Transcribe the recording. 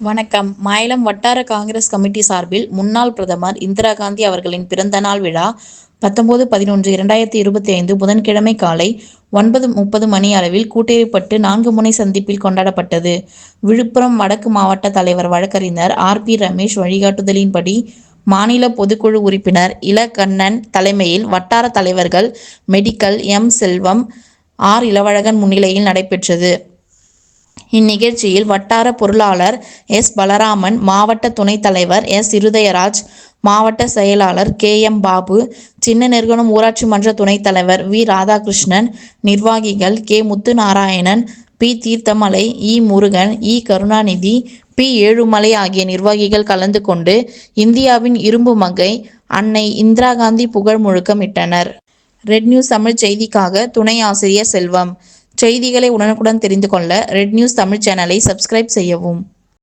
வணக்கம் மாயலம் வட்டார காங்கிரஸ் கமிட்டி சார்பில் முன்னாள் பிரதமர் இந்திரா காந்தி அவர்களின் பிறந்தநாள் விழா பத்தொன்பது பதினொன்று இரண்டாயிரத்தி இருபத்தி ஐந்து புதன்கிழமை காலை ஒன்பது முப்பது மணி அளவில் கூட்டேரிப்பட்டு நான்கு முனை சந்திப்பில் கொண்டாடப்பட்டது. விழுப்புரம் வடக்கு மாவட்ட தலைவர் வழக்கறிஞர் ஆர். பி. ரமேஷ் வழிகாட்டுதலின்படி மாநில பொதுக்குழு உறுப்பினர் இல. கண்ணன் தலைமையில் வட்டார தலைவர்கள் medical M. Selvam R. Ilavazhagan முன்னிலையில் நடைபெற்றது. இந்நிகழ்ச்சியில் வட்டார பொருளாளர் எஸ். பலராமன் மாவட்ட துணைத் தலைவர் எஸ். இருதயராஜ் மாவட்ட செயலாளர் கே. எம். பாபு சின்ன நிறுவனம் ஊராட்சி மன்ற துணைத் தலைவர் வி. ராதாகிருஷ்ணன் நிர்வாகிகள் K. Muthunarayanan P. Theerthamalai E. Murugan E. Karunanidhi P. Ezhumalai ஆகிய நிர்வாகிகள் கலந்து கொண்டு இந்தியாவின் இரும்பு மகை அன்னை இந்திரா காந்தி புகழ் முழக்கமிட்டனர். ரெட் நியூஸ் தமிழ் செய்திக்காக துணை ஆசிரியர் செல்வம். செய்திகளை உடனுக்குடன் தெரிந்து கொள்ள ரெட் நியூஸ் தமிழ் சேனலை சப்ஸ்கிரைப் செய்யவும்.